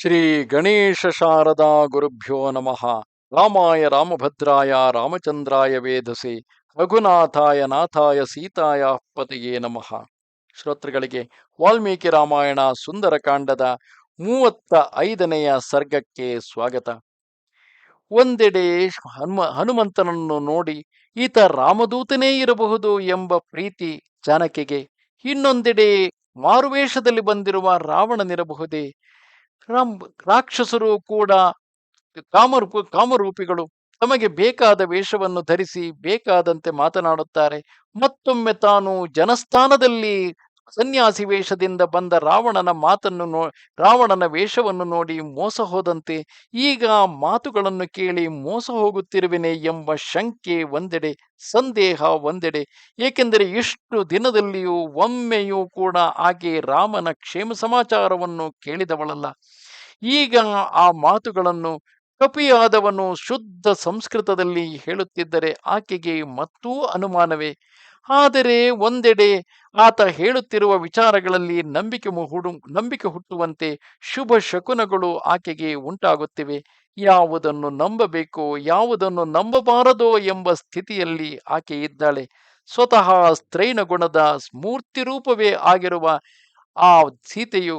ಶ್ರೀ ಗಣೇಶ ಶಾರದಾ ಗುರುಭ್ಯೋ ನಮಃ. ರಾಮಾಯ ರಾಮಭದ್ರಾಯ ರಾಮಚಂದ್ರಾಯ ವೇದಸೆ ರಘುನಾಥಾಯ ನಾಥಾಯ ಸೀತಾಯ ಪತಿಯೇ ನಮಃ. ಶ್ರೋತೃಗಳಿಗೆ ವಾಲ್ಮೀಕಿ ರಾಮಾಯಣ ಸುಂದರಕಾಂಡದ ಮೂವತ್ತ ಐದನೆಯ ಸರ್ಗಕ್ಕೆ ಸ್ವಾಗತ. ಒಂದೆಡೆ ಹನುಮ, ಹನುಮಂತನನ್ನು ನೋಡಿ ಈತ ರಾಮದೂತನೇ ಇರಬಹುದು ಎಂಬ ಪ್ರೀತಿ ಜಾನಕಿಗೆ. ಇನ್ನೊಂದೆಡೆ ಮಾರುವೇಷದಲ್ಲಿ ಬಂದಿರುವ ರಾವಣನಿರಬಹುದೇ ರಾಮ್ ರಾಕ್ಷಸರು ಕೂಡ ಕಾಮರೂಪ ಕಾಮರೂಪಿಗಳು ತಮಗೆ ಬೇಕಾದ ವೇಷವನ್ನು ಧರಿಸಿ ಬೇಕಾದಂತೆ ಮಾತನಾಡುತ್ತಾರೆ. ಮತ್ತೊಮ್ಮೆ ತಾನು ಜನಸ್ಥಾನದಲ್ಲಿ ಸನ್ಯಾಸಿ ವೇಷದಿಂದ ಬಂದ ರಾವಣನ ಮಾತನ್ನು ನೋ, ರಾವಣನ ವೇಷವನ್ನು ನೋಡಿ ಮೋಸ ಹೋದಂತೆ, ಈಗ ಮಾತುಗಳನ್ನು ಕೇಳಿ ಮೋಸ ಹೋಗುತ್ತಿರುವೆನೆ ಎಂಬ ಶಂಕೆ ಒಂದೆಡೆ, ಸಂದೇಹ ಒಂದೆಡೆ. ಏಕೆಂದರೆ ಇಷ್ಟು ದಿನದಲ್ಲಿಯೂ ಒಮ್ಮೆಯೂ ಕೂಡ ಆಕೆ ರಾಮನ ಕ್ಷೇಮ ಸಮಾಚಾರವನ್ನು ಕೇಳಿದವಳಲ್ಲ. ಈಗ ಆ ಮಾತುಗಳನ್ನು ಕಪಿಯಾದವನು ಶುದ್ಧ ಸಂಸ್ಕೃತದಲ್ಲಿ ಹೇಳುತ್ತಿದ್ದರೆ ಆಕೆಗೆ ಮತ್ತೂ ಅನುಮಾನವೇ? ಆದರೆ ಒಂದೆಡೆ ಆತ ಹೇಳುತ್ತಿರುವ ವಿಚಾರಗಳಲ್ಲಿ ನಂಬಿಕೆ ಹುಡು ನಂಬಿಕೆ ಹುಟ್ಟುವಂತೆ ಶುಭ ಶಕುನಗಳು ಆಕೆಗೆ ಉಂಟಾಗುತ್ತಿವೆ. ಯಾವುದನ್ನು ನಂಬಬೇಕೋ, ಯಾವುದನ್ನು ನಂಬಬಾರದೋ ಎಂಬ ಸ್ಥಿತಿಯಲ್ಲಿ ಆಕೆ ಇದ್ದಾಳೆ. ಸ್ವತಃ ಸ್ತ್ರೈನ ಗುಣದ ಮೂರ್ತಿ ರೂಪವೇ ಆಗಿರುವ ಆ ಸೀತೆಯು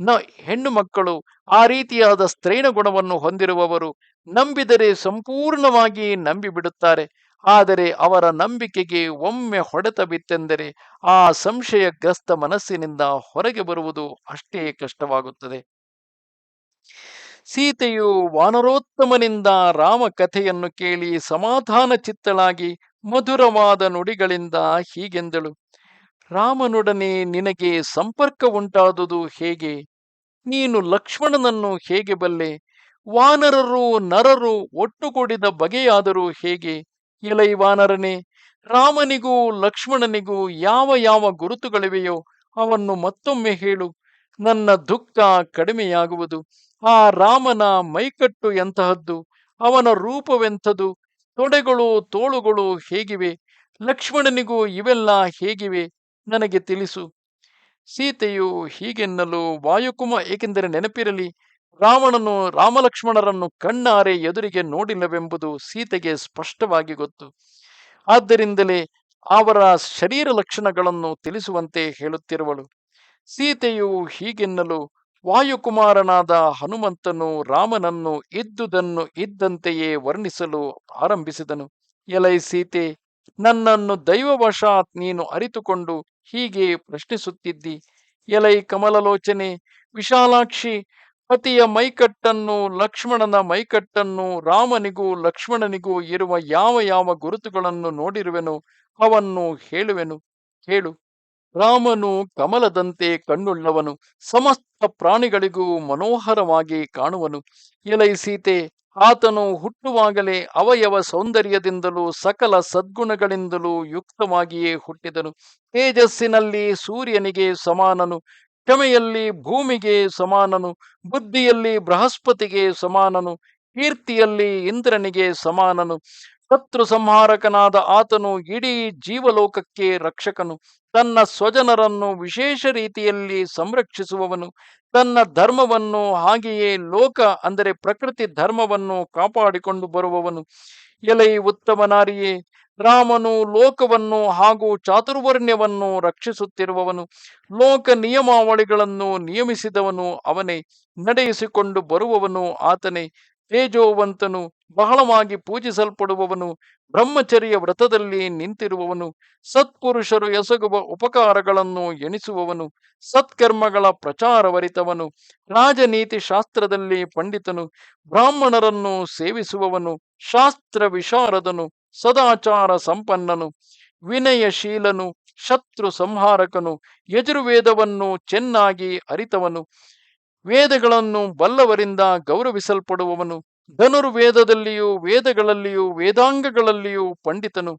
ನ ಹೆಣ್ಣು ಮಕ್ಕಳು ಆ ರೀತಿಯಾದ ಸ್ತ್ರೈನ ಗುಣವನ್ನು ಹೊಂದಿರುವವರು ನಂಬಿದರೆ ಸಂಪೂರ್ಣವಾಗಿ ನಂಬಿ ಬಿಡುತ್ತಾರೆ ಆದರೆ ಅವರ ನಂಬಿಕೆಗೆ ಒಮ್ಮೆ ಹೊಡೆತ ಬಿತ್ತೆಂದರೆ ಆ ಸಂಶಯಗ್ರಸ್ತ ಮನಸ್ಸಿನಿಂದ ಹೊರಗೆ ಬರುವುದು ಅಷ್ಟೇ ಕಷ್ಟವಾಗುತ್ತದೆ. ಸೀತೆಯು ವಾನರೋತ್ತಮನಿಂದ ರಾಮ ಕಥೆಯನ್ನು ಕೇಳಿ ಸಮಾಧಾನ ಚಿತ್ತಳಾಗಿ ಮಧುರವಾದ ನುಡಿಗಳಿಂದ ಹೀಗೆಂದಳು. ರಾಮನೊಡನೆ ನಿನಗೆ ಸಂಪರ್ಕ ಉಂಟಾದುದು ಹೇಗೆ? ನೀನು ಲಕ್ಷ್ಮಣನನ್ನು ಹೇಗೆ ಬಲ್ಲೆ? ವಾನರರು ನರರು ಒಟ್ಟುಗೂಡಿದ ಬಗೆಯಾದರೂ ಹೇಗೆ? ಎಲೈ ವಾನರನೇ ರಾಮನಿಗೂ ಲಕ್ಷ್ಮಣನಿಗೂ ಯಾವ ಯಾವ ಗುರುತುಗಳಿವೆಯೋ ಅವನ್ನು ಮತ್ತೊಮ್ಮೆ ಹೇಳು. ನನ್ನ ದುಃಖ ಕಡಿಮೆಯಾಗುವುದು. ಆ ರಾಮನ ಮೈಕಟ್ಟು ಎಂತಹದ್ದು? ಅವನ ರೂಪವೆಂಥದು? ತೊಡೆಗಳು ತೋಳುಗಳು ಹೇಗಿವೆ? ಲಕ್ಷ್ಮಣನಿಗೂ ಇವೆಲ್ಲ ಹೇಗಿವೆ? ನನಗೆ ತಿಳಿಸು. ಸೀತೆಯು ಹೀಗೆನ್ನಲು ವಾಯುಕುಮ ಏಕೆಂದರೆ ನೆನಪಿರಲಿ ರಾವಣನು ರಾಮಲಕ್ಷ್ಮಣರನ್ನು ಕಣ್ಣಾರೆ ಎದುರಿಗೆ ನೋಡಿಲ್ಲವೆಂಬುದು ಸೀತೆಗೆ ಸ್ಪಷ್ಟವಾಗಿ ಗೊತ್ತು. ಆದ್ದರಿಂದಲೇ ಅವರ ಶರೀರ ಲಕ್ಷಣಗಳನ್ನು ತಿಳಿಸುವಂತೆ ಹೇಳುತ್ತಿರುವಳು. ಸೀತೆಯು ಹೀಗೆನ್ನಲು ವಾಯುಕುಮಾರನಾದ ಹನುಮಂತನು ರಾಮನನ್ನು ಇದ್ದುದನ್ನು ಇದ್ದಂತೆಯೇ ವರ್ಣಿಸಲು ಆರಂಭಿಸಿದನು. ಎಲೈ ಸೀತೆ, ನನ್ನನ್ನು ದೈವವಶಾತ್ ನೀನು ಅರಿತುಕೊಂಡು ಹೀಗೆ ಪ್ರಶ್ನಿಸುತ್ತಿದ್ದಿ. ಎಲೈ ಕಮಲಲೋಚನೆ, ವಿಶಾಲಾಕ್ಷಿ ಪತಿಯ ಮೈಕಟ್ಟನ್ನು ಲಕ್ಷ್ಮಣನ ಮೈಕಟ್ಟನ್ನು ರಾಮನಿಗೂ ಲಕ್ಷ್ಮಣನಿಗೂ ಇರುವ ಯಾವ ಯಾವ ಗುರುತುಗಳನ್ನು ನೋಡಿರುವೆನು ಅವನ್ನು ಹೇಳುವೆನು. ಹೇಳು. ರಾಮನು ಕಮಲದಂತೆ ಕಣ್ಣುಳ್ಳವನು. ಸಮಸ್ತ ಪ್ರಾಣಿಗಳಿಗೂ ಮನೋಹರವಾಗಿ ಕಾಣುವನು. ಎಲೈ ಸೀತೆ, ಆತನು ಹುಟ್ಟುವಾಗಲೇ ಅವಯವ ಸೌಂದರ್ಯದಿಂದಲೂ ಸಕಲ ಸದ್ಗುಣಗಳಿಂದಲೂ ಯುಕ್ತವಾಗಿಯೇ ಹುಟ್ಟಿದನು. ತೇಜಸ್ಸಿನಲ್ಲಿ ಸೂರ್ಯನಿಗೆ ಸಮಾನನು. ಕ್ಷಮೆಯಲ್ಲಿ ಭೂಮಿಗೆ ಸಮಾನನು, ಬುದ್ಧಿಯಲ್ಲಿ ಬೃಹಸ್ಪತಿಗೆ ಸಮಾನನು, ಕೀರ್ತಿಯಲ್ಲಿ ಇಂದ್ರನಿಗೆ ಸಮಾನನು. ಶತ್ರು ಸಂಹಾರಕನಾದ ಆತನು ಇಡೀ ಜೀವಲೋಕಕ್ಕೆ ರಕ್ಷಕನು. ತನ್ನ ಸ್ವಜನರನ್ನು ವಿಶೇಷ ರೀತಿಯಲ್ಲಿ ಸಂರಕ್ಷಿಸುವವನು. ತನ್ನ ಧರ್ಮವನ್ನು ಹಾಗೆಯೇ ಲೋಕ ಅಂದರೆ ಪ್ರಕೃತಿ ಧರ್ಮವನ್ನು ಕಾಪಾಡಿಕೊಂಡು ಬರುವವನು. ಎಲೈ ಉತ್ತಮ ನಾರಿಯೇ ರಾಮನು ಲೋಕವನ್ನು ಹಾಗೂ ಚಾತುರ್ವರ್ಣ್ಯವನ್ನು ರಕ್ಷಿಸುತ್ತಿರುವವನು, ಲೋಕ ನಿಯಮಾವಳಿಗಳನ್ನು ನಿಯಮಿಸಿದವನು ಅವನೇ. ನಡೆಯಿಸಿಕೊಂಡು ಬರುವವನು ಆತನೇ. ತೇಜೋವಂತನು ಬಹಳವಾಗಿ ಪೂಜಿಸಲ್ಪಡುವವನು, ಬ್ರಹ್ಮಚರ್ಯ ವ್ರತದಲ್ಲಿ ನಿಂತಿರುವವನು, ಸತ್ಪುರುಷರು ಎಸಗುವ ಉಪಕಾರಗಳನ್ನು ಎಣಿಸುವವನು, ಸತ್ಕರ್ಮಗಳ ಪ್ರಚಾರವರಿತವನು, ರಾಜನೀತಿ ಶಾಸ್ತ್ರದಲ್ಲಿ ಪಂಡಿತನು, ಬ್ರಾಹ್ಮಣರನ್ನು ಸೇವಿಸುವವನು ಶಾಸ್ತ್ರ ವಿಶಾರದನು ಸದಾಚಾರ ಸಂಪನ್ನನು, ವಿನಯಶೀಲನು, ಶತ್ರು ಸಂಹಾರಕನು, ಯಜುರ್ವೇದವನ್ನು ಚೆನ್ನಾಗಿ ಅರಿತವನು, ವೇದಗಳನ್ನು ಬಲ್ಲವರಿಂದ ಗೌರವಿಸಲ್ಪಡುವವನು, ಧನುರ್ವೇದದಲ್ಲಿಯೂ ವೇದಗಳಲ್ಲಿಯೂ ವೇದಾಂಗಗಳಲ್ಲಿಯೂ ಪಂಡಿತನು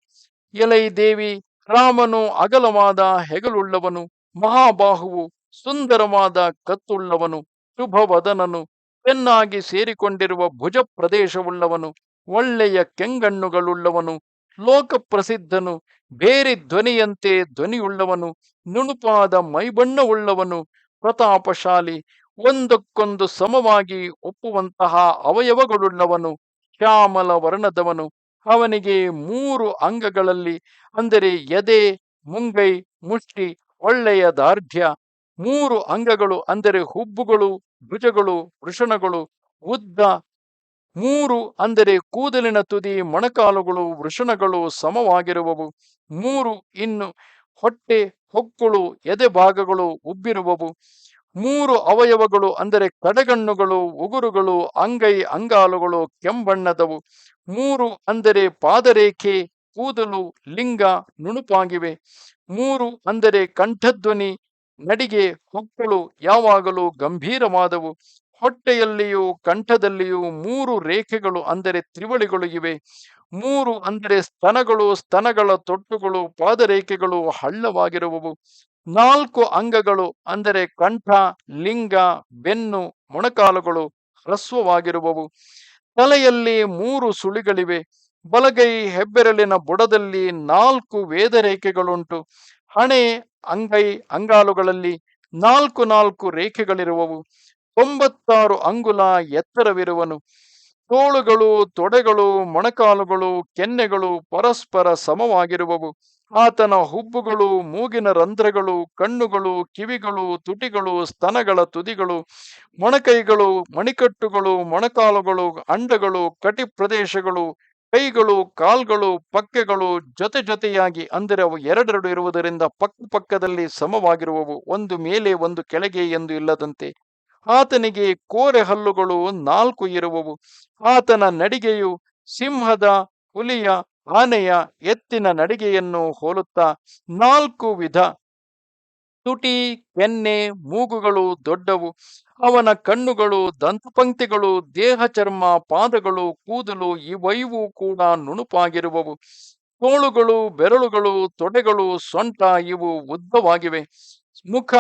ಎಲೈ ದೇವಿ ರಾಮನು ಅಗಲವಾದ ಹೆಗಲುಳ್ಳವನು, ಮಹಾಬಾಹುವು ಸುಂದರವಾದ ಕತ್ತುಳ್ಳವನು, ಶುಭವದನನು, ಚೆನ್ನಾಗಿ ಸೇರಿಕೊಂಡಿರುವ ಭುಜ ಪ್ರದೇಶವುಳ್ಳವನು ಒಳ್ಳೆಯ ಕೆಂಗಣ್ಣುಗಳುಳ್ಳವನು, ಲೋಕಪ್ರಸಿದ್ಧನು, ಬೇರೆ ಧ್ವನಿಯಂತೆ ಧ್ವನಿಯುಳ್ಳವನು, ನುಣುಪಾದ ಮೈಬಣ್ಣವುಳ್ಳವನು, ಪ್ರತಾಪಶಾಲಿ, ಒಂದಕ್ಕೊಂದು ಸಮವಾಗಿ ಒಪ್ಪುವಂತಹ ಅವಯವಗಳುಳ್ಳವನು, ಶ್ಯಾಮಲ ವರ್ಣದವನು. ಅವನಿಗೆ ಮೂರು ಅಂಗಗಳಲ್ಲಿ, ಅಂದರೆ ಎದೆ, ಮುಂಗೈ, ಮುಷ್ಟಿ, ಒಳ್ಳೆಯ ದಾರ್ಢ್ಯ. ಮೂರು ಅಂಗಗಳು, ಅಂದರೆ ಹುಬ್ಬುಗಳು, ಭುಜಗಳು, ವೃಷಣಗಳು, ಉದ್ದ ಮೂರು ಅಂದರೆ ಕೂದಲಿನ ತುದಿ, ಮೊಣಕಾಲುಗಳು, ವೃಷಣಗಳು ಸಮವಾಗಿರುವವು. ಮೂರು ಇನ್ನು ಹೊಟ್ಟೆ, ಹೊಕ್ಕುಳು, ಎದೆ ಭಾಗಗಳು ಉಬ್ಬಿರುವವು. ಮೂರು ಅವಯವಗಳು ಅಂದರೆ ಕಡಗಣ್ಣುಗಳು, ಉಗುರುಗಳು, ಅಂಗೈ, ಅಂಗಾಲುಗಳು, ಕೆಂಬಣ್ಣದವು. ಮೂರು ಅಂದರೆ ಪಾದರೇಖೆ, ಕೂದಲು, ಲಿಂಗ, ನುಣುಪಾಗಿವೆ. ಮೂರು ಅಂದರೆ ಕಂಠಧ್ವನಿ, ನಡಿಗೆ, ಹೊಕ್ಕಳು ಯಾವಾಗಲೂ ಗಂಭೀರವಾದವು. ಹೊಟ್ಟೆಯಲ್ಲಿಯೂ ಕಂಠದಲ್ಲಿಯೂ ಮೂರು ರೇಖೆಗಳು ಅಂದರೆ ತ್ರಿವಳಿಗಳು ಇವೆ. ಮೂರು ಅಂದರೆ ಸ್ತನಗಳು, ಸ್ತನಗಳ ತೊಟ್ಟುಗಳು, ಪಾದರೇಖೆಗಳು ಹಳ್ಳವಾಗಿರುವವು. ನಾಲ್ಕು ಅಂಗಗಳು ಅಂದರೆ ಕಂಠ, ಲಿಂಗ, ಬೆನ್ನು, ಮೊಣಕಾಲುಗಳು ಹ್ರಸ್ವವಾಗಿರುವವು. ತಲೆಯಲ್ಲಿ ಮೂರು ಸುಳಿಗಳಿವೆ. ಬಲಗೈ ಹೆಬ್ಬೆರಳಿನ ಬುಡದಲ್ಲಿ ನಾಲ್ಕು ವೇದರೇಖೆಗಳುಂಟು. ಹಣೆ, ಅಂಗೈ, ಅಂಗಾಲುಗಳಲ್ಲಿ ನಾಲ್ಕು ನಾಲ್ಕು ರೇಖೆಗಳಿರುವವು. ತೊಂಬತ್ತಾರು ಅಂಗುಲ ಎತ್ತರವಿರುವನು. ತೋಳುಗಳು, ತೊಡೆಗಳು, ಮೊಣಕಾಲುಗಳು, ಕೆನ್ನೆಗಳು ಪರಸ್ಪರ ಸಮವಾಗಿರುವವು. ಆತನ ಹುಬ್ಬುಗಳು, ಮೂಗಿನ ರಂಧ್ರಗಳು, ಕಣ್ಣುಗಳು, ಕಿವಿಗಳು, ತುಟಿಗಳು, ಸ್ತನಗಳ ತುದಿಗಳು, ಮೊಣಕೈಗಳು, ಮಣಿಕಟ್ಟುಗಳು, ಮೊಣಕಾಲುಗಳು, ಅಂಡಗಳು ಕಟಿ ಪ್ರದೇಶಗಳು ಕೈಗಳು, ಕಾಲ್ಗಳು, ಪಕ್ಕೆಗಳು ಜೊತೆ ಜೊತೆಯಾಗಿ ಅಂದರೆ ಅವು ಎರಡೆರಡು ಇರುವುದರಿಂದ ಪಕ್ಕ ಪಕ್ಕದಲ್ಲಿ ಸಮವಾಗಿರುವವು. ಒಂದು ಮೇಲೆ, ಒಂದು ಕೆಳಗೆ ಎಂದು ಇಲ್ಲದಂತೆ. ಆತನಿಗೆ ಕೋರೆ ಹಲ್ಲುಗಳು ನಾಲ್ಕು ಇರುವವು. ಆತನ ನಡಿಗೆಯು ಸಿಂಹದ ಹುಲಿಯ ಆನೆಯ ಎತ್ತಿನ ನಡಿಗೆಯನ್ನು ಹೋಲುತ್ತಾ ನಾಲ್ಕು ವಿಧ ತುಟಿ ಕೆನ್ನೆ ಮೂಗುಗಳು ದೊಡ್ಡವು. ಅವನ ಕಣ್ಣುಗಳು ದಂತಪಂಕ್ತಿಗಳು, ದೇಹ ಚರ್ಮ ಪಾದಗಳು, ಕೂದಲು ಇವೈವು ಕೂಡ ನುಣುಪಾಗಿರುವವು. ತೋಳುಗಳು, ಬೆರಳುಗಳು, ತೊಡೆಗಳು ಸೊಂಟ ಇವು ಉದ್ದವಾಗಿವೆ. ಮುಖ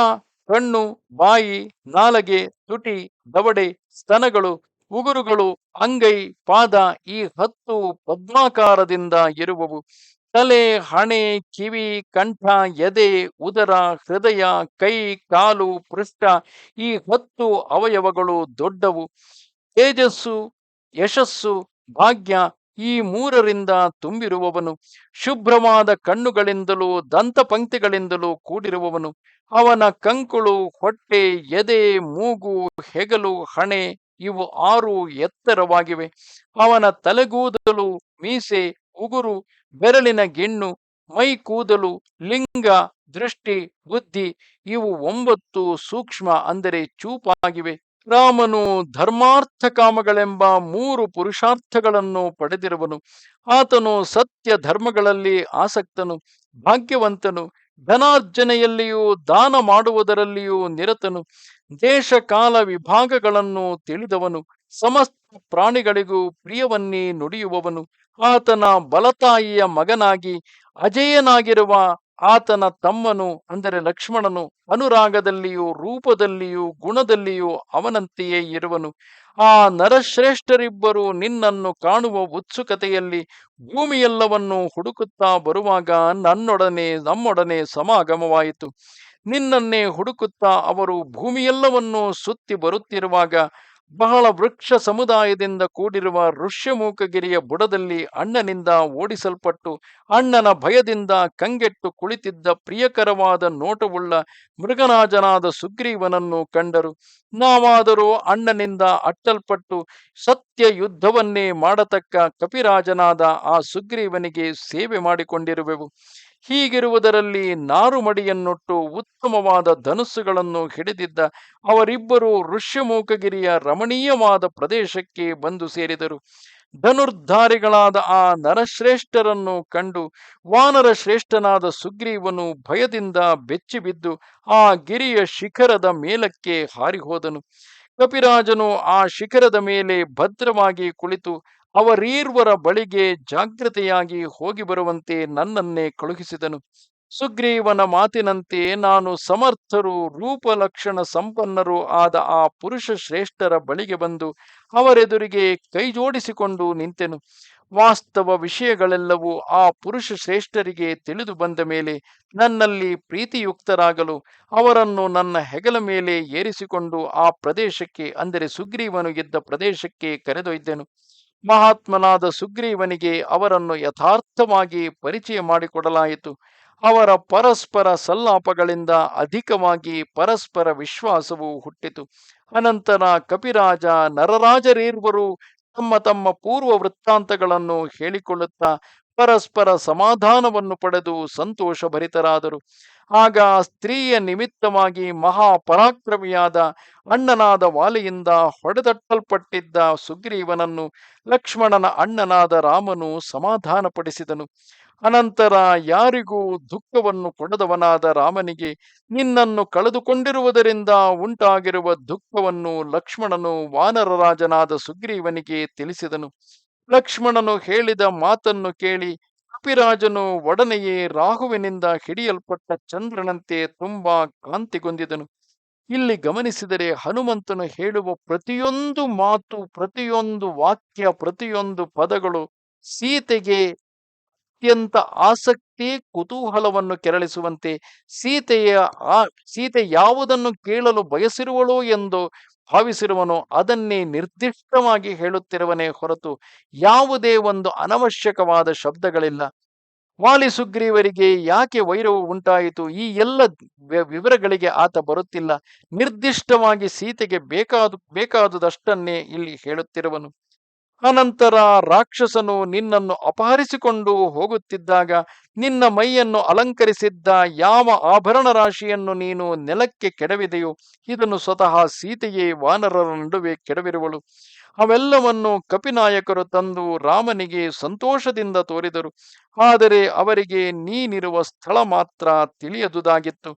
ಕಣ್ಣು, ಬಾಯಿ, ನಾಲಗೆ, ತುಟಿ, ದವಡೆ, ಸ್ತನಗಳು, ಉಗುರುಗಳು, ಅಂಗೈ, ಪಾದ ಈ ಹತ್ತು ಪದ್ಮಾಕಾರದಿಂದ ಇರುವವು. ತಲೆ, ಹಣೆ, ಕಿವಿ, ಕಂಠ, ಎದೆ, ಉದರ, ಹೃದಯ, ಕೈ, ಕಾಲು, ಪೃಷ್ಠ ಈ ಹತ್ತು ಅವಯವಗಳು ದೊಡ್ಡವು. ತೇಜಸ್ಸು, ಯಶಸ್ಸು, ಭಾಗ್ಯ ಈ ಮೂರರಿಂದ ತುಂಬಿರುವವನು ಶುಭ್ರವಾದ ಕಣ್ಣುಗಳಿಂದಲೂ ದಂತಪಂಕ್ತಿಗಳಿಂದಲೂ ಕೂಡಿರುವವನು. ಅವನ ಕಂಕುಳು, ಹೊಟ್ಟೆ, ಎದೆ, ಮೂಗು, ಹೆಗಲು, ಹಣೆ ಇವು ಆರು ಎತ್ತರವಾಗಿವೆ. ಅವನ ತಲೆಗೂದಲು ಮೀಸೆ, ಉಗುರು, ಬೆರಳಿನ ಗಿಣ್ಣು, ಮೈ ಕೂದಲು, ಲಿಂಗ, ದೃಷ್ಟಿ, ಬುದ್ಧಿ ಇವು ಒಂಬತ್ತು ಸೂಕ್ಷ್ಮ ಅಂದರೆ ಚೂಪಾಗಿವೆ. ರಾಮನು ಧರ್ಮಾರ್ಥ ಕಾಮಗಳೆಂಬ ಮೂರು ಪುರುಷಾರ್ಥಗಳನ್ನು ಪಡೆದಿರುವನು. ಆತನು ಸತ್ಯ ಧರ್ಮಗಳಲ್ಲಿ ಆಸಕ್ತನು, ಭಾಗ್ಯವಂತನು, ಧನಾರ್ಜನೆಯಲ್ಲಿಯೂ ದಾನ ಮಾಡುವುದರಲ್ಲಿಯೂ ನಿರತನು ದೇಶ ಕಾಲ ವಿಭಾಗಗಳನ್ನು ತಿಳಿದವನು, ಸಮಸ್ತ ಪ್ರಾಣಿಗಳಿಗೂ ಪ್ರಿಯವನ್ನೇ ನುಡಿಯುವವನು. ಆತನ ಬಲತಾಯಿಯ ಮಗನಾಗಿ ಅಜೇಯನಾಗಿರುವ ಆತನ ತಮ್ಮನು, ಅಂದರೆ ಲಕ್ಷ್ಮಣನು, ಅನುರಾಗದಲ್ಲಿಯೂ, ರೂಪದಲ್ಲಿಯೂ, ಗುಣದಲ್ಲಿಯೂ ಅವನಂತೆಯೇ ಇರುವನು. ಆ ನರಶ್ರೇಷ್ಠರಿಬ್ಬರು ನಿನ್ನನ್ನು ಕಾಣುವ ಉತ್ಸುಕತೆಯಲ್ಲಿ ಭೂಮಿಯೆಲ್ಲವನ್ನು ಹುಡುಕುತ್ತಾ ಬರುವಾಗ ನನ್ನೊಡನೆ, ನಮ್ಮೊಡನೆ ಸಮಾಗಮವಾಯಿತು. ನಿನ್ನನ್ನೇ ಹುಡುಕುತ್ತಾ ಅವರು ಭೂಮಿಯೆಲ್ಲವನ್ನು ಸುತ್ತಿ ಬರುತ್ತಿರುವಾಗ ಬಹಳ ವೃಕ್ಷ ಸಮುದಾಯದಿಂದ ಕೂಡಿರುವ ಋಷ್ಯಮೂಕಗಿರಿಯ ಬುಡದಲ್ಲಿ ಅಣ್ಣನಿಂದ ಓಡಿಸಲ್ಪಟ್ಟು ಅಣ್ಣನ ಭಯದಿಂದ ಕಂಗೆಟ್ಟು ಕುಳಿತಿದ್ದ ಪ್ರಿಯಕರವಾದ ನೋಟವುಳ್ಳ ಮೃಗನಾಜನಾದ ಸುಗ್ರೀವನನ್ನು ಕಂಡರು. ನಾವಾದರೂ ಅಣ್ಣನಿಂದ ಅಟ್ಟಲ್ಪಟ್ಟು ಸತ್ಯ ಯುದ್ಧವನ್ನೇ ಮಾಡತಕ್ಕ ಕಪಿರಾಜನಾದ ಆ ಸುಗ್ರೀವನಿಗೆ ಸೇವೆ ಮಾಡಿಕೊಂಡಿರುವೆವು. ಹೀಗಿರುವುದರಲ್ಲಿ ನಾರುಮಡಿಯನ್ನೊಟ್ಟು ಉತ್ತಮವಾದ ಧನುಸ್ಸುಗಳನ್ನು ಹಿಡಿದಿದ್ದ ಅವರಿಬ್ಬರು ಋಷ್ಯಮೂಕಗಿರಿಯ ರಮಣೀಯವಾದ ಪ್ರದೇಶಕ್ಕೆ ಬಂದು ಸೇರಿದರು. ಧನುರ್ಧಾರಿಗಳಾದ ಆ ನರಶ್ರೇಷ್ಠರನ್ನು ಕಂಡು ವಾನರ ಶ್ರೇಷ್ಠನಾದ ಸುಗ್ರೀವನು ಭಯದಿಂದ ಬೆಚ್ಚಿಬಿದ್ದು ಆ ಗಿರಿಯ ಶಿಖರದ ಮೇಲಕ್ಕೆ ಹಾರಿಹೋದನು. ಕಪಿರಾಜನು ಆ ಶಿಖರದ ಮೇಲೆ ಭದ್ರವಾಗಿ ಕುಳಿತು ಅವರೀರ್ವರ ಬಳಿಗೆ ಜಾಗ್ರತೆಯಾಗಿ ಹೋಗಿ ಬರುವಂತೆ ನನ್ನನ್ನೇ ಕಳುಹಿಸಿದನು. ಸುಗ್ರೀವನ ಮಾತಿನಂತೆ ನಾನು ಸಮರ್ಥರು, ರೂಪಲಕ್ಷಣ ಸಂಪನ್ನರು ಆದ ಆ ಪುರುಷ ಶ್ರೇಷ್ಠರ ಬಳಿಗೆ ಬಂದು ಅವರೆದುರಿಗೆ ಕೈಜೋಡಿಸಿಕೊಂಡು ನಿಂತೆನು. ವಾಸ್ತವ ವಿಷಯಗಳೆಲ್ಲವೂ ಆ ಪುರುಷ ಶ್ರೇಷ್ಠರಿಗೆ ತಿಳಿದು ಬಂದ ಮೇಲೆ ನನ್ನಲ್ಲಿ ಪ್ರೀತಿಯುಕ್ತರಾಗಲು ಅವರನ್ನು ನನ್ನ ಹೆಗಲ ಮೇಲೆ ಏರಿಸಿಕೊಂಡು ಆ ಪ್ರದೇಶಕ್ಕೆ ಅಂದರೆ ಸುಗ್ರೀವನು ಇದ್ದ ಪ್ರದೇಶಕ್ಕೆ ಕರೆದೊಯ್ದೆನು. ಮಹಾತ್ಮನಾದ ಸುಗ್ರೀವನಿಗೆ ಅವರನ್ನು ಯಥಾರ್ಥವಾಗಿ ಪರಿಚಯ ಮಾಡಿಕೊಡಲಾಯಿತು. ಅವರ ಪರಸ್ಪರ ಸಲ್ಲಾಪಗಳಿಂದ ಅಧಿಕವಾಗಿ ಪರಸ್ಪರ ವಿಶ್ವಾಸವು ಹುಟ್ಟಿತು. ಅನಂತರ ಕಪಿರಾಜ ನರರಾಜರೀರ್ವರು ತಮ್ಮ ತಮ್ಮ ಪೂರ್ವ ವೃತ್ತಾಂತಗಳನ್ನು ಹೇಳಿಕೊಳ್ಳುತ್ತಾ ಪರಸ್ಪರ ಸಮಾಧಾನವನ್ನು ಪಡೆದು ಸಂತೋಷ ಭರಿತರಾದರು ಆಗ ಸ್ತ್ರೀಯ ನಿಮಿತ್ತವಾಗಿ ಮಹಾಪರಾಕ್ರಮಿಯಾದ ಅಣ್ಣನಾದ ವಾಲೆಯಿಂದ ಹೊಡೆದಟ್ಟಲ್ಪಟ್ಟಿದ್ದ ಸುಗ್ರೀವನನ್ನು ಲಕ್ಷ್ಮಣನ ಅಣ್ಣನಾದ ರಾಮನು ಸಮಾಧಾನಪಡಿಸಿದನು. ಅನಂತರ ಯಾರಿಗೂ ದುಃಖವನ್ನು ಕೊಡದವನಾದ ರಾಮನಿಗೆ ನಿನ್ನನ್ನು ಕಳೆದುಕೊಂಡಿರುವುದರಿಂದ ಉಂಟಾಗಿರುವ ದುಃಖವನ್ನು ಲಕ್ಷ್ಮಣನು ವಾನರರಾಜನಾದ ಸುಗ್ರೀವನಿಗೆ ತಿಳಿಸಿದನು. ಲಕ್ಷ್ಮಣನು ಹೇಳಿದ ಮಾತನ್ನು ಕೇಳಿ ಕಪಿರಾಜನು ಒಡನೆಯೇ ರಾಹುವಿನಿಂದ ಹಿಡಿಯಲ್ಪಟ್ಟ ಚಂದ್ರನಂತೆ ತುಂಬಾ ಕಾಂತಿಗೊಂದಿದನು ಇಲ್ಲಿ ಗಮನಿಸಿದರೆ ಹನುಮಂತನು ಹೇಳುವ ಪ್ರತಿಯೊಂದು ಮಾತು, ಪ್ರತಿಯೊಂದು ವಾಕ್ಯ, ಪ್ರತಿಯೊಂದು ಪದಗಳು ಸೀತೆಗೆ ಅತ್ಯಂತ ಆಸಕ್ತಿ, ಕುತೂಹಲವನ್ನು ಕೆರಳಿಸುವಂತೆ, ಸೀತೆಯ ಆ, ಸೀತೆ ಯಾವುದನ್ನು ಕೇಳಲು ಬಯಸಿರುವಳು ಎಂದು ಭಾವಿಸಿರುವನು ಅದನ್ನೇ ನಿರ್ದಿಷ್ಟವಾಗಿ ಹೇಳುತ್ತಿರುವನೇ ಹೊರತು ಯಾವುದೇ ಒಂದು ಅನವಶ್ಯಕವಾದ ಶಬ್ದಗಳಿಲ್ಲ. ವಾಲಿ ಸುಗ್ರೀವರಿಗೆ ಯಾಕೆ ವೈರವು ಉಂಟಾಯಿತು? ಈ ಎಲ್ಲ ವಿವರಗಳಿಗೆ ಆತ ಬರುತ್ತಿಲ್ಲ. ನಿರ್ದಿಷ್ಟವಾಗಿ ಸೀತೆಗೆ ಬೇಕಾದ, ಬೇಕಾದುದಷ್ಟನ್ನೇ ಇಲ್ಲಿ ಹೇಳುತ್ತಿರುವನು. ಅನಂತರ ರಾಕ್ಷಸನು ನಿನ್ನನ್ನು ಅಪಹರಿಸಿಕೊಂಡು ಹೋಗುತ್ತಿದ್ದಾಗ ನಿನ್ನ ಮೈಯನ್ನು ಅಲಂಕರಿಸಿದ್ದ ಯಾವ ಆಭರಣ ರಾಶಿಯನ್ನು ನೀನು ನೆಲಕ್ಕೆ ಕೆಡವಿದೆಯೋ ಇದನ್ನು ಸ್ವತಃ ಸೀತೆಯೇ ವಾನರರ ನಡುವೆ ಕೆಡವಿರುವಳು. ಅವೆಲ್ಲವನ್ನು ಕಪಿನಾಯಕರು ತಂದು ರಾಮನಿಗೆ ಸಂತೋಷದಿಂದ ತೋರಿದರು. ಆದರೆ ಅವರಿಗೆ ನೀನಿರುವ ಸ್ಥಳ ಮಾತ್ರ ತಿಳಿಯದುದಾಗಿತ್ತು.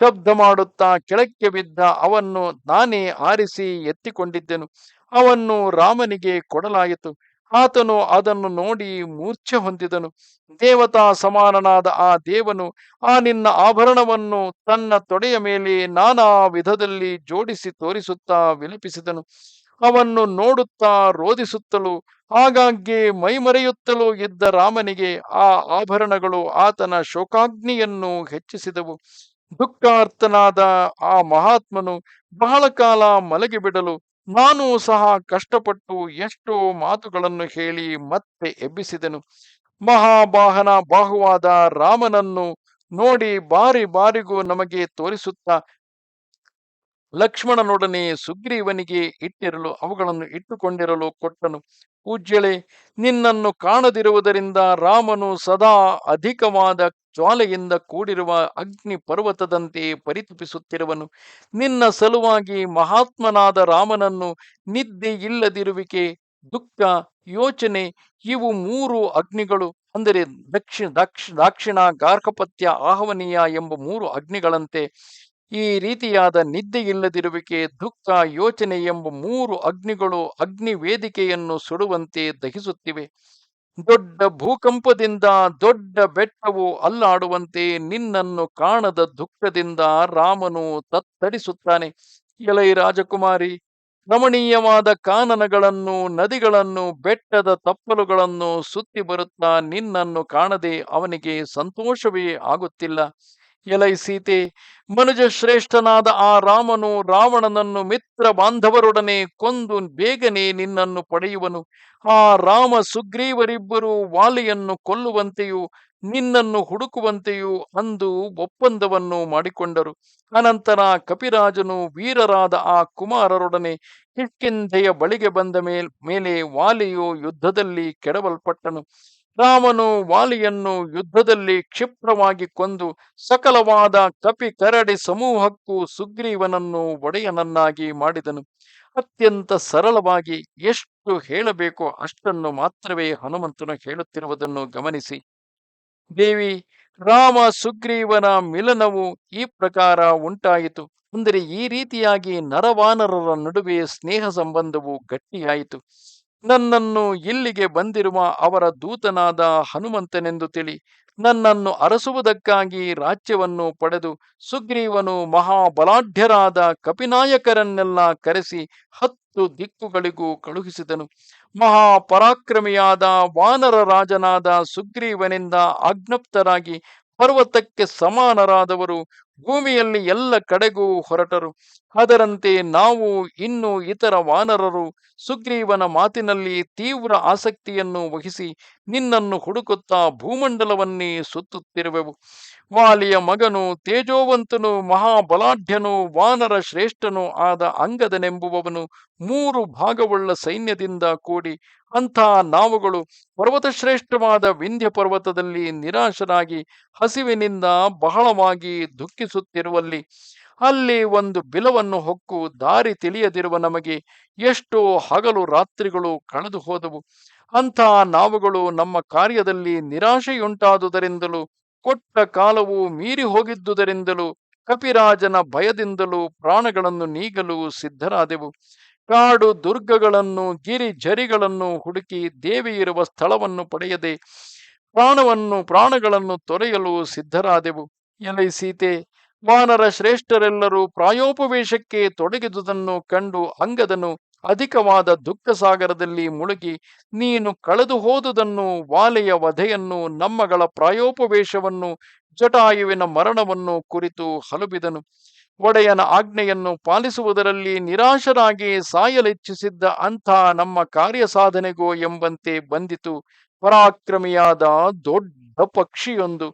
ಶಬ್ದ ಮಾಡುತ್ತಾ ಕೆಳಕ್ಕೆ ಬಿದ್ದ ಅವನ್ನು ನಾನೇ ಆರಿಸಿ ಎತ್ತಿಕೊಂಡಿದ್ದೆನು. ಅವನ್ನು ರಾಮನಿಗೆ ಕೊಡಲಾಯಿತು. ಆತನು ಅದನ್ನು ನೋಡಿ ಮೂರ್ಛೆ ಹೊಂದಿದನು. ದೇವತಾ ಸಮಾನನಾದ ಆ ದೇವನು ಆ ನಿನ್ನ ಆಭರಣವನ್ನು ತನ್ನ ತೊಡೆಯ ಮೇಲೆ ನಾನಾ ವಿಧದಲ್ಲಿ ಜೋಡಿಸಿ ತೋರಿಸುತ್ತಾ ವಿಲಪಿಸಿದನು ಅವನ್ನು ನೋಡುತ್ತಾ ರೋಧಿಸುತ್ತಲೂ ಆಗಾಗ್ಗೆ ಮೈಮರೆಯುತ್ತಲೂ ಇದ್ದ ರಾಮನಿಗೆ ಆ ಆಭರಣಗಳು ಆತನ ಶೋಕಾಗ್ನಿಯನ್ನು ಹೆಚ್ಚಿಸಿದವು. ದುಃಖಾರ್ತನಾದ ಆ ಮಹಾತ್ಮನು ಬಹಳ ಕಾಲ ಮಲಗಿಬಿಡಲು ನಾನು ಸಹ ಕಷ್ಟಪಟ್ಟು ಎಷ್ಟೋ ಮಾತುಗಳನ್ನು ಹೇಳಿ ಮತ್ತೆ ಎಬ್ಬಿಸಿದೆನು. ಮಹಾಬಾಹನ ಬಾಹುವಾದ ರಾಮನನ್ನು ನೋಡಿ ಬಾರಿ ಬಾರಿಗೂ ನಮಗೆ ತೋರಿಸುತ್ತಾ ಲಕ್ಷ್ಮಣನೊಡನೆ ಸುಗ್ರೀವನಿಗೆ ಇಟ್ಟಿರಲು, ಅವುಗಳನ್ನು ಇಟ್ಟುಕೊಂಡಿರಲು ಕೊಟ್ಟನು. ಪೂಜ್ಯಳೆ ನಿನ್ನನ್ನು ಕಾಣದಿರುವುದರಿಂದ ರಾಮನು ಸದಾ ಅಧಿಕವಾದ ಜ್ವಾಲೆಯಿಂದ ಕೂಡಿರುವ ಅಗ್ನಿ ಪರ್ವತದಂತೆ ಪರಿತಪಿಸುತ್ತಿರುವನು. ನಿನ್ನ ಸಲುವಾಗಿ ಮಹಾತ್ಮನಾದ ರಾಮನನ್ನು ನಿದ್ದೆ ಇಲ್ಲದಿರುವಿಕೆ, ದುಃಖ, ಯೋಚನೆ ಇವು ಮೂರು ಅಗ್ನಿಗಳು. ಅಂದರೆ ದಕ್ಷಿಣ, ದಕ್ಷ, ದಾಕ್ಷಿಣ, ಗಾರ್ಹಪತ್ಯ, ಆಹ್ವನೀಯ ಎಂಬ ಮೂರು ಅಗ್ನಿಗಳಂತೆ ಈ ರೀತಿಯಾದ ನಿದ್ದೆ ಇಲ್ಲದಿರುವಿಕೆ, ದುಃಖ, ಯೋಚನೆ ಎಂಬ ಮೂರು ಅಗ್ನಿಗಳು ಅಗ್ನಿ ವೇದಿಕೆಯನ್ನು ಸುಡುವಂತೆ ದಹಿಸುತ್ತಿವೆ. ದೊಡ್ಡ ಭೂಕಂಪದಿಂದ ದೊಡ್ಡ ಬೆಟ್ಟವು ಅಲ್ಲಾಡುವಂತೆ ನಿನ್ನನ್ನು ಕಾಣದ ದುಃಖದಿಂದ ರಾಮನು ತತ್ತರಿಸುತ್ತಾನೆ. ಎಲೈ ರಾಜಕುಮಾರಿ, ರಮಣೀಯವಾದ ಕಾನನಗಳನ್ನು, ನದಿಗಳನ್ನು, ಬೆಟ್ಟದ ತಪ್ಪಲುಗಳನ್ನು ಸುತ್ತಿ ಬರುತ್ತಾ ನಿನ್ನನ್ನು ಕಾಣದೆ ಅವನಿಗೆ ಸಂತೋಷವೇ ಆಗುತ್ತಿಲ್ಲ. ಎಲೈ ಸೀತೆ ಮನುಜ ಶ್ರೇಷ್ಠನಾದ ಆ ರಾಮನು ರಾವಣನನ್ನು ಮಿತ್ರ ಬಾಂಧವರೊಡನೆ ಕೊಂದು ಬೇಗನೆ ನಿನ್ನನ್ನು ಪಡೆಯುವನು. ಆ ರಾಮ ಸುಗ್ರೀವರಿಬ್ಬರು ವಾಲಿಯನ್ನು ಕೊಲ್ಲುವಂತೆಯೂ ನಿನ್ನನ್ನು ಹುಡುಕುವಂತೆಯೂ ಅಂದು ಒಪ್ಪಂದವನ್ನು ಮಾಡಿಕೊಂಡರು. ಅನಂತರ ಕಪಿರಾಜನು ವೀರರಾದ ಆ ಕುಮಾರರೊಡನೆ ಕಿಷ್ಕಿಂಧೆಯ ಬಳಿಗೆ ಬಂದ ಮೇಲ್, ಮೇಲೆ ವಾಲಿಯು ಯುದ್ಧದಲ್ಲಿ ಕೆಡವಲ್ಪಟ್ಟನು. ರಾಮನು ವಾಲಿಯನ್ನು ಯುದ್ಧದಲ್ಲಿ ಕ್ಷಿಪ್ರವಾಗಿ ಕೊಂದು ಸಕಲವಾದ ಕಪಿ ಕರಡಿ ಸಮೂಹಕ್ಕೂ ಸುಗ್ರೀವನನ್ನು ಒಡೆಯನನ್ನಾಗಿ ಮಾಡಿದನು. ಅತ್ಯಂತ ಸರಳವಾಗಿ ಎಷ್ಟು ಹೇಳಬೇಕೋ ಅಷ್ಟನ್ನು ಮಾತ್ರವೇ ಹನುಮಂತನು ಹೇಳುತ್ತಿರುವುದನ್ನು ಗಮನಿಸಿ. ದೇವಿ, ರಾಮ ಸುಗ್ರೀವನ ಮಿಲನವು ಈ ಪ್ರಕಾರ ಉಂಟಾಯಿತು. ಅಂದರೆ ಈ ರೀತಿಯಾಗಿ ನರವಾನರರ ನಡುವೆ ಸ್ನೇಹ ಸಂಬಂಧವು ಗಟ್ಟಿಯಾಯಿತು. ನನ್ನನ್ನು ಇಲ್ಲಿಗೆ ಬಂದಿರುವ ಅವರ ದೂತನಾದ ಹನುಮಂತನೆಂದು ತಿಳಿ, ನನ್ನನ್ನು ಅರಸುವುದಕ್ಕಾಗಿ ರಾಜ್ಯವನ್ನು ಪಡೆದು ಸುಗ್ರೀವನು ಮಹಾಬಲಾಢ್ಯರಾದ ಕಪಿನಾಯಕರನ್ನೆಲ್ಲ ಕರೆಸಿ ಹತ್ತು ದಿಕ್ಕುಗಳಿಗೂ ಕಳುಹಿಸಿದನು. ಮಹಾಪರಾಕ್ರಮಿಯಾದ ವಾನರ ರಾಜನಾದ ಸುಗ್ರೀವನಿಂದ ಆಜ್ಞಪ್ತರಾಗಿ ಪರ್ವತಕ್ಕೆ ಸಮಾನರಾದವರು, ಭೂಮಿಯಲ್ಲಿ ಎಲ್ಲ ಕಡೆಗೂ ಹೊರಟರು. ಅದರಂತೆ ನಾವು ಇನ್ನು ಇತರ ವಾನರರು, ಸುಗ್ರೀವನ ಮಾತಿನಲ್ಲಿ ತೀವ್ರ ಆಸಕ್ತಿಯನ್ನು ವಹಿಸಿ ನಿನ್ನನ್ನು ಹುಡುಕುತ್ತಾ ಭೂಮಂಡಲವನ್ನೇ ಸುತ್ತುತ್ತಿರುವೆವು. ವಾಲಿಯ ಮಗನು, ತೇಜೋವಂತನು, ಮಹಾಬಲಾಢ್ಯನು, ವಾನರ ಶ್ರೇಷ್ಠನು ಆದ ಅಂಗದನೆಂಬುವವನು ಮೂರು ಭಾಗವುಳ್ಳ ಸೈನ್ಯದಿಂದ ಕೂಡಿ ಅಂಥ ನಾವುಗಳು ಪರ್ವತಶ್ರೇಷ್ಠವಾದ ವಿಂಧ್ಯ ಪರ್ವತದಲ್ಲಿ ನಿರಾಶರಾಗಿ ಹಸಿವಿನಿಂದ ಬಹಳವಾಗಿ ದುಃಖಿಸುತ್ತಿರುವಲ್ಲಿ, ಅಲ್ಲಿ ಒಂದು ಬಿಲವನ್ನು ಹೊಕ್ಕು ದಾರಿ ತಿಳಿಯದಿರುವ ನಮಗೆ ಎಷ್ಟೋ ಹಗಲು ರಾತ್ರಿಗಳು ಕಳೆದು ಹೋದವು. ಅಂಥ ನಾವುಗಳು ನಮ್ಮ ಕಾರ್ಯದಲ್ಲಿ ನಿರಾಶೆಯುಂಟಾದುದರಿಂದಲೂ, ಕೊಟ್ಟ ಕಾಲವು ಮೀರಿ ಹೋಗಿದ್ದುದರಿಂದಲೂ, ಕಪಿರಾಜನ ಭಯದಿಂದಲೂ ಪ್ರಾಣಗಳನ್ನು ನೀಗಲು ಸಿದ್ಧರಾದೆವು. ಕಾಡು ದುರ್ಗಗಳನ್ನು, ಗಿರಿ ಜರಿಗಳನ್ನು ಹುಡುಕಿ ದೇವಿ ಇರುವ ಸ್ಥಳವನ್ನು ಪಡೆಯದೆ ಪ್ರಾಣವನ್ನು, ಪ್ರಾಣಗಳನ್ನು ತೊರೆಯಲು ಸಿದ್ಧರಾದೆವು. ಎಲೈ ಸೀತೆ, ವಾನರ ಶ್ರೇಷ್ಠರೆಲ್ಲರೂ ಪ್ರಾಯೋಪವೇಶಕ್ಕೆ ತೊಡಗಿದುದನ್ನು ಕಂಡು ಅಂಗದನು ಅಧಿಕವಾದ ದುಃಖ ಸಾಗರದಲ್ಲಿ ಮುಳುಗಿ, ನೀನು ಕಳೆದು ಹೋದುದನ್ನು ವಾಲೆಯ ವಧೆಯನ್ನು, ನಮ್ಮಗಳ ಪ್ರಾಯೋಪವೇಶವನ್ನು, ಜಟಾಯುವಿನ ಮರಣವನ್ನು ಕುರಿತು ಹಲುಬಿದನು. ಒಡೆಯನ ಆಜ್ಞೆಯನ್ನು ಪಾಲಿಸುವುದರಲ್ಲಿ ನಿರಾಶರಾಗಿ ಸಾಯಲಿಚ್ಛಿಸಿದ್ದ ಅಂಥ ನಮ್ಮ ಕಾರ್ಯ ಸಾಧನೆಗೋ ಎಂಬಂತೆ ಬಂದಿತು. ಪರಾಕ್ರಮಿಯಾದ ದೊಡ್ಡ ಪಕ್ಷಿಯೊಂದು.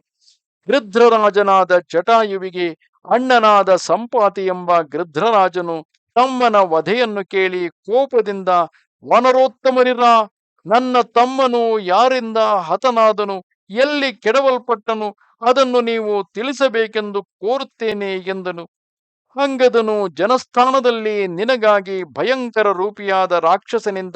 ಗೃಧ್ರರಾಜನಾದ ಜಟಾಯುವಿಗೆ ಅಣ್ಣನಾದ ಸಂಪಾತಿ ಎಂಬ ಗೃಧ್ರರಾಜನು ತಮ್ಮನ ವಧೆಯನ್ನು ಕೇಳಿ ಕೋಪದಿಂದ, ವನರೋತ್ತಮರಿರ, ನನ್ನ ತಮ್ಮನು ಯಾರಿಂದ ಹತನಾದನು? ಎಲ್ಲಿ ಕೆಡವಲ್ಪಟ್ಟನು? ಅದನ್ನು ನೀವು ತಿಳಿಸಬೇಕೆಂದು ಕೋರುತ್ತೇನೆ ಎಂದನು. ಅಂಗದನು ಜನಸ್ಥಾನದಲ್ಲಿ ನಿನಗಾಗಿ ಭಯಂಕರ ರೂಪಿಯಾದ ರಾಕ್ಷಸನಿಂದ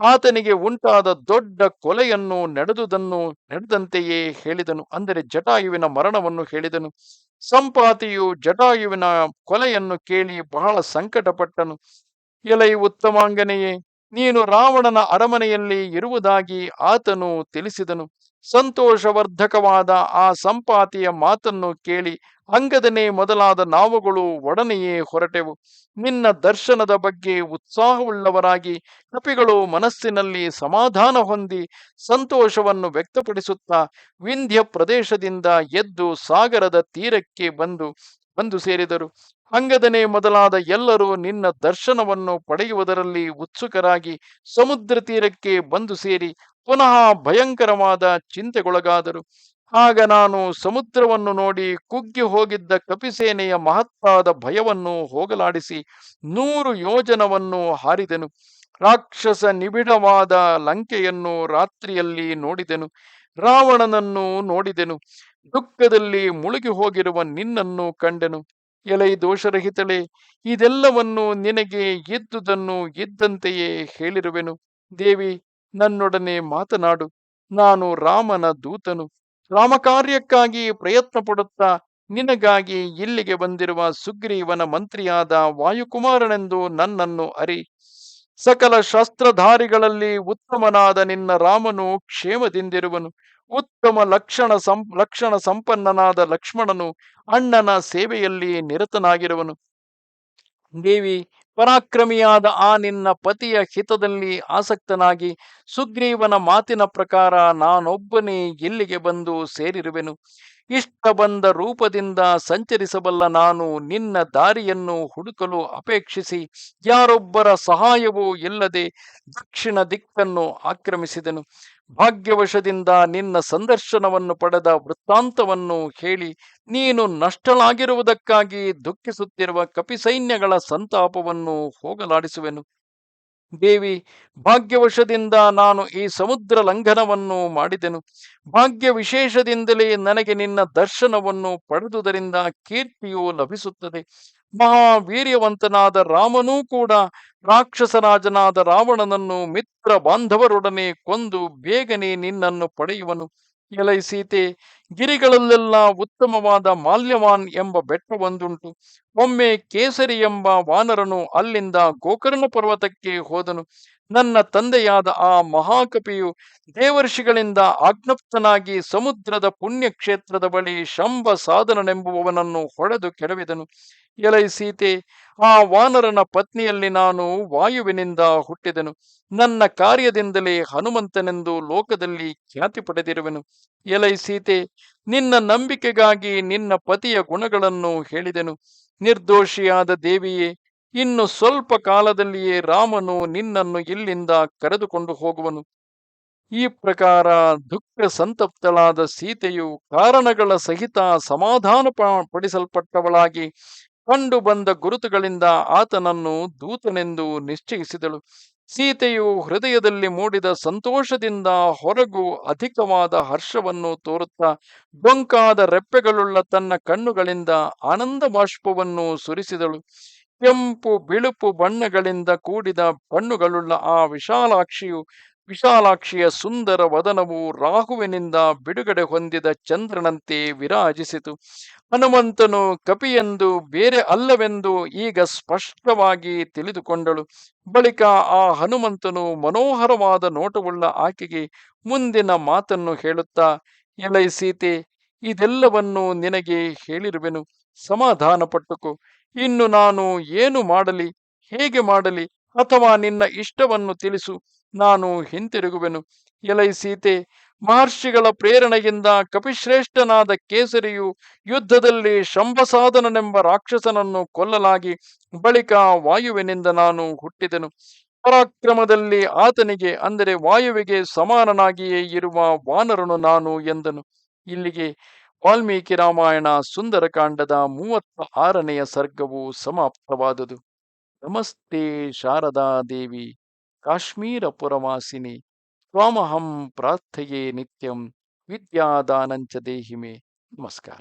ಆತನಿಗೆ ಉಂಟಾದ ದೊಡ್ಡ ಕೊಲೆಯನ್ನು ನಡೆದುದನ್ನು, ನಡೆದಂತೆಯೇ ಹೇಳಿದನು. ಅಂದರೆ ಜಟಾಯುವಿನ ಮರಣವನ್ನು ಹೇಳಿದನು. ಸಂಪಾತಿಯು ಜಟಾಯುವಿನ ಕೊಲೆಯನ್ನು ಕೇಳಿ ಬಹಳ ಸಂಕಟಪಟ್ಟನು. ಎಲೈ ಉತ್ತಮಾಂಗನೆಯೇ, ನೀನು ರಾವಣನ ಅರಮನೆಯಲ್ಲಿ ಇರುವುದಾಗಿ ಆತನು ತಿಳಿಸಿದನು. ಸಂತೋಷವರ್ಧಕವಾದ ಆ ಸಂಪಾತಿಯ ಮಾತನ್ನು ಕೇಳಿ ಅಂಗದನೇ ಮೊದಲಾದ ನಾವುಗಳು ಒಡನೆಯೇ ಹೊರಟೆವು. ನಿನ್ನ ದರ್ಶನದ ಬಗ್ಗೆ ಉತ್ಸಾಹವುಳ್ಳವರಾಗಿ ಕಪಿಗಳು ಮನಸ್ಸಿನಲ್ಲಿ ಸಮಾಧಾನ ಹೊಂದಿ ಸಂತೋಷವನ್ನು ವ್ಯಕ್ತಪಡಿಸುತ್ತಾ ವಿಂಧ್ಯ ಪ್ರದೇಶದಿಂದ ಎದ್ದು ಸಾಗರದ ತೀರಕ್ಕೆ ಬಂದು ಬಂದು ಸೇರಿದರು. ಅಂಗದನೇ ಮೊದಲಾದ ಎಲ್ಲರೂ ನಿನ್ನ ದರ್ಶನವನ್ನು ಪಡೆಯುವುದರಲ್ಲಿ ಉತ್ಸುಕರಾಗಿ ಸಮುದ್ರ ತೀರಕ್ಕೆ ಬಂದು ಸೇರಿ ಪುನಃ ಭಯಂಕರವಾದ ಚಿಂತೆಗೊಳಗಾದರು. ಆಗ ನಾನು ಸಮುದ್ರವನ್ನು ನೋಡಿ ಕುಗ್ಗಿ ಹೋಗಿದ್ದ ಕಪಿಸೇನೆಯ ಮಹತ್ತಾದ ಭಯವನ್ನು ಹೋಗಲಾಡಿಸಿ ನೂರು ಯೋಜನವನ್ನು ಹಾರಿದೆನು. ರಾಕ್ಷಸ ನಿಬಿಡವಾದ ಲಂಕೆಯನ್ನು ರಾತ್ರಿಯಲ್ಲಿ ನೋಡಿದೆನು. ರಾವಣನನ್ನು ನೋಡಿದೆನು. ದುಃಖದಲ್ಲಿ ಮುಳುಗಿ ಹೋಗಿರುವ ನಿನ್ನನ್ನು ಕಂಡೆನು. ಎಲೈ ದೋಷರಹಿತಳೆ, ಇದೆಲ್ಲವನ್ನು ನಿನಗೆ ಇದ್ದುದನ್ನು ಇದ್ದಂತೆಯೇ ಹೇಳಿರುವೆನು. ದೇವಿ ನನ್ನೊಡನೆ ಮಾತನಾಡು. ನಾನು ರಾಮನ ದೂತನು. ರಾಮಕಾರ್ಯಕ್ಕಾಗಿ ಪ್ರಯತ್ನ ಪಡುತ್ತಾ ನಿನಗಾಗಿ ಇಲ್ಲಿಗೆ ಬಂದಿರುವ ಸುಗ್ರೀವನ ಮಂತ್ರಿಯಾದ ವಾಯುಕುಮಾರನೆಂದು ನನ್ನನ್ನು ಅರಿ. ಸಕಲ ಶಸ್ತ್ರಧಾರಿಗಳಲ್ಲಿ ಉತ್ತಮನಾದ ನಿನ್ನ ರಾಮನು ಕ್ಷೇಮದಿಂದಿರುವನು. ಉತ್ತಮ ಲಕ್ಷಣ ಸಂ, ಲಕ್ಷಣ ಸಂಪನ್ನನಾದ ಲಕ್ಷ್ಮಣನು ಅಣ್ಣನ ಸೇವೆಯಲ್ಲಿ ನಿರತನಾಗಿರುವನು. ದೇವಿ ಪರಾಕ್ರಮಿಯಾದ ಆ ನಿನ್ನ ಪತಿಯ ಹಿತದಲ್ಲಿ ಆಸಕ್ತನಾಗಿ ಸುಗ್ರೀವನ ಮಾತಿನ ಪ್ರಕಾರ ನಾನೊಬ್ಬನೇ ಇಲ್ಲಿಗೆ ಬಂದು ಸೇರಿರುವೆನು? ಇಷ್ಟ ಬಂದ ರೂಪದಿಂದ ಸಂಚರಿಸಬಲ್ಲ ನಾನು ನಿನ್ನ ದಾರಿಯನ್ನು ಹುಡುಕಲು ಅಪೇಕ್ಷಿಸಿ ಯಾರೊಬ್ಬರ ಸಹಾಯವೂ ಇಲ್ಲದೆ ದಕ್ಷಿಣ ದಿಕ್ಕನ್ನು ಆಕ್ರಮಿಸಿದನು. ಭಾಗ್ಯವಶದಿಂದ ನಿನ್ನ ಸಂದರ್ಶನವನ್ನು ಪಡೆದ ವೃತ್ತಾಂತವನ್ನು ಹೇಳಿ ನೀನು ನಷ್ಟಳಾಗಿರುವುದಕ್ಕಾಗಿ ದುಃಖಿಸುತ್ತಿರುವ ಕಪಿಸೈನ್ಯಗಳ ಸಂತಾಪವನ್ನು ಹೋಗಲಾಡಿಸುವೆನು. ದೇವಿ, ಭಾಗ್ಯವಶದಿಂದ ನಾನು ಈ ಸಮುದ್ರ ಲಂಘನವನ್ನು ಮಾಡಿದೆನು. ಭಾಗ್ಯ ವಿಶೇಷದಿಂದಲೇ ನನಗೆ ನಿನ್ನ ದರ್ಶನವನ್ನು ಪಡೆದುದರಿಂದ ಕೀರ್ತಿಯು ಲಭಿಸುತ್ತದೆ. ಮಹಾವೀರ್ಯವಂತನಾದ ರಾಮನೂ ಕೂಡ ರಾಕ್ಷಸರಾಜನಾದ ರಾವಣನನ್ನು ಮಿತ್ರ ಬಾಂಧವರೊಡನೆ ಕೊಂದು ಬೇಗನೆ ನಿನ್ನನ್ನು ಪಡೆಯುವನು. ಎಲೈ ಸೀತೆ, ಗಿರಿಗಳಲ್ಲೆಲ್ಲ ಉತ್ತಮವಾದ ಮಾಲ್ಯವಾನ್ ಎಂಬ ಬೆಟ್ಟವೊಂದುಂಟು ಒಮ್ಮೆ ಕೇಸರಿ ಎಂಬ ವಾನರನು ಅಲ್ಲಿಂದ ಗೋಕರ್ಣ ಪರ್ವತಕ್ಕೆ ಹೋದನು. ನನ್ನ ತಂದೆಯಾದ ಆ ಮಹಾಕಪಿಯು ದೇವರ್ಷಿಗಳಿಂದ ಆಜ್ಞಪ್ತನಾಗಿ ಸಮುದ್ರದ ಪುಣ್ಯಕ್ಷೇತ್ರದ ಬಳಿ ಶಂಭ ಸಾಧನನೆಂಬುವವನನ್ನು ಹೊಡೆದು ಕೆಡವಿದನು. ಎಲೈ ಸೀತೆ, ಆ ವಾನರನ ಪತ್ನಿಯಲ್ಲಿ ನಾನು ವಾಯುವಿನಿಂದ ಹುಟ್ಟಿದೆನು. ನನ್ನ ಕಾರ್ಯದಿಂದಲೇ ಹನುಮಂತನೆಂದು ಲೋಕದಲ್ಲಿ ಖ್ಯಾತಿ ಪಡೆದಿರುವೆನು. ಎಲೈ ಸೀತೆ, ನಿನ್ನ ನಂಬಿಕೆಗಾಗಿ ನಿನ್ನ ಪತಿಯ ಗುಣಗಳನ್ನು ಹೇಳಿದೆನು. ನಿರ್ದೋಷಿಯಾದ ದೇವಿಯೇ ಇನ್ನು ಸ್ವಲ್ಪ ಕಾಲದಲ್ಲಿಯೇ ರಾಮನು ನಿನ್ನನ್ನು ಇಲ್ಲಿಂದ ಕರೆದುಕೊಂಡು ಹೋಗುವನು. ಈ ಪ್ರಕಾರ ದುಃಖ ಸಂತಪ್ತಳಾದ ಸೀತೆಯು ಕಾರಣಗಳ ಸಹಿತ ಸಮಾಧಾನ ಪಡಿಸಲ್ಪಟ್ಟವಳಾಗಿ ಕಂಡು ಬಂದ ಗುರುತುಗಳಿಂದ ಆತನನ್ನು ದೂತನೆಂದು ನಿಶ್ಚಯಿಸಿದಳು. ಸೀತೆಯು ಹೃದಯದಲ್ಲಿ ಮೂಡಿದ ಸಂತೋಷದಿಂದ ಹೊರಗು ಅಧಿಕವಾದ ಹರ್ಷವನ್ನು ತೋರುತ್ತಾ ಡೊಂಕಾದ ರೆಪ್ಪೆಗಳುಳ್ಳ ತನ್ನ ಕಣ್ಣುಗಳಿಂದ ಆನಂದ ಬಾಷ್ಪವನ್ನು ಸುರಿಸಿದಳು. ಕೆಂಪು ಬಿಳುಪು ಬಣ್ಣಗಳಿಂದ ಕೂಡಿದ ಕಣ್ಣುಗಳುಳ್ಳ ಆ ವಿಶಾಲಾಕ್ಷಿಯು, ವಿಶಾಲಾಕ್ಷಿಯ ಸುಂದರ ವದನವು ರಾಹುವಿನಿಂದ ಬಿಡುಗಡೆ ಹೊಂದಿದ ಚಂದ್ರನಂತೆ ವಿರಾಜಿಸಿತು. ಹನುಮಂತನು ಕಪಿಯೆಂದು ಬೇರೆ ಅಲ್ಲವೆಂದು ಈಗ ಸ್ಪಷ್ಟವಾಗಿ ತಿಳಿದುಕೊಂಡಳು. ಬಳಿಕ ಆ ಹನುಮಂತನು ಮನೋಹರವಾದ ನೋಟವುಳ್ಳ ಆಕೆಗೆ ಮುಂದಿನ ಮಾತನ್ನು ಹೇಳುತ್ತಾ, ಎಲೈ ಸೀತೆ, ಇದೆಲ್ಲವನ್ನು ನಿನಗೆ ಹೇಳಿರುವೆನು. ಸಮಾಧಾನ ಪಟ್ಟುಕೋ ಇನ್ನು ನಾನು ಏನು ಮಾಡಲಿ, ಹೇಗೆ ಮಾಡಲಿ ಅಥವಾ ನಿನ್ನ ಇಷ್ಟವನ್ನು ತಿಳಿಸು, ನಾನು ಹಿಂತಿರುಗುವೆನು. ಎಲೈ ಸೀತೆ, ಮಹರ್ಷಿಗಳ ಪ್ರೇರಣೆಯಿಂದ ಕಪಿಶ್ರೇಷ್ಠನಾದ ಕೇಸರಿಯು ಯುದ್ಧದಲ್ಲಿ ಶಂಭಸಾಧನನೆಂಬ ರಾಕ್ಷಸನನ್ನು ಕೊಲ್ಲಲಾಗಿ ಬಳಿಕ ವಾಯುವಿನಿಂದ ನಾನು ಹುಟ್ಟಿದೆನು. ಪರಾಕ್ರಮದಲ್ಲಿ ಆತನಿಗೆ, ಅಂದರೆ ವಾಯುವಿಗೆ ಸಮಾನನಾಗಿಯೇ ಇರುವ ವಾನರನು ನಾನು ಎಂದನು. ಇಲ್ಲಿಗೆ ವಾಲ್ಮೀಕಿ ರಾಮಾಯಣ ಸುಂದರಕಾಂಡದ ಮೂವತ್ತ ಆರನೆಯ ಸರ್ಗವು ಸಮಾಪ್ತವಾದುದು. ನಮಸ್ತೆ ಶಾರದಾದೇವಿ ದೇವಿ, ಕಾಶ್ಮೀರ ಪುರವಾಸಿನಿ, ತ್ವಾಮಹಂ ಪ್ರಾರ್ಥಯೇ ನಿತ್ಯಂ, ವಿದ್ಯಾದಾನಂಚ ದೇಹಿಮೆ. ನಮಸ್ಕಾರ.